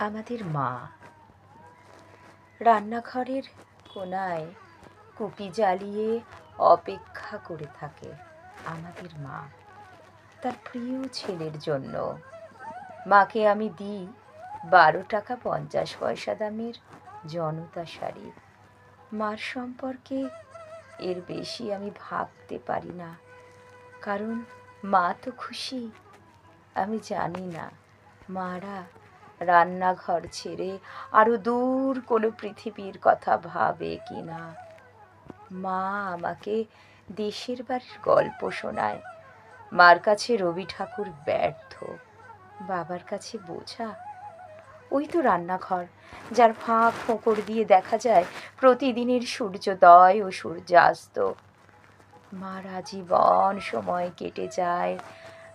আমাদের মা। রান্নাঘরের কোনায় কুপি জ্বালিয়ে অপেক্ষা করে থাকে আমাদের মা। তার প্রিয় ছেলের জন্য। মাকে আমি দিই বারো টাকা পঞ্চাশ পয়সা দামের জনতা শাড়ি। মার সম্পর্কে এর বেশি আমি ভাবতে পারি না। কারণ মা তো খুশি। আমি জানি না মারা রান্নাঘর ছেড়ে আরও দূর কোনো পৃথিবীর কথা ভাবে কি না মা আমাকে দেশের বাড়ির গল্প শোনায়। মার কাছে রবি ঠাকুর ব্যর্থ। বাবার কাছে বোঝা? ওই তো রান্নাঘর, যার ফাঁক ফোঁকর দিয়ে দেখা যায় প্রতিদিনের সূর্যোদয় ও সূর্যাস্ত। মার আজীবন সময় কেটে যায়।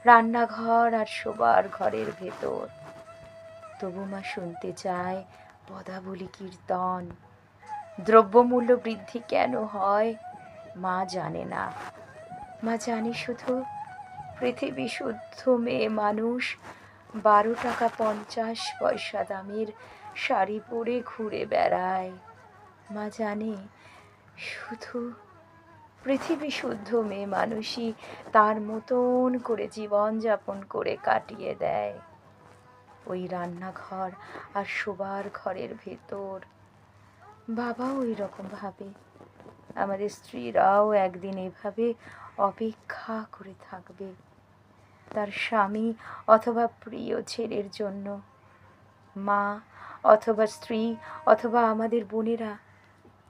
রান্নাঘর আর শোবার ঘরের ভেতর। তবু মা শুনতে চায় পদাবলী কীর্তন। দ্রব্যমূল্য বৃদ্ধি কেন হয়? মা জানে না। মা জানে শুধু পৃথিবী শুদ্ধ মেয়ে মানুষ, বারো টাকা পঞ্চাশ পয়সা দামের শাড়ি পরে ঘুরে বেড়ায়। মা জানে শুধু পৃথিবী শুদ্ধ মেয়ে মানুষই তার মতন করে জীবনযাপন করে কাটিয়ে দেয়। ওই রান্নাঘর আর শোবার ঘরের ভেতর। বাবাও ওই রকম ভাবে। আমাদের স্ত্রীরাও একদিন এভাবে অপেক্ষা করে থাকবে। তার স্বামী অথবা প্রিয় ছেলের জন্য। মা অথবা স্ত্রী অথবা আমাদের বোনেরা।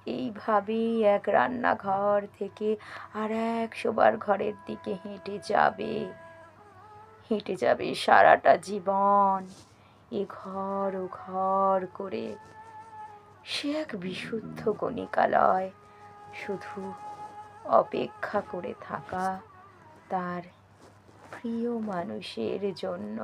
এইভাবেই এক রান্নাঘর থেকে আর এক শোবার ঘরের দিকে হেঁটে যাবে। হেঁটে যাবে সারাটা জীবন এ ঘর ও ঘর করে। সে এক বিশুদ্ধ গণিকালয় শুধু অপেক্ষা করে থাকা তার প্রিয় মানুষের জন্য।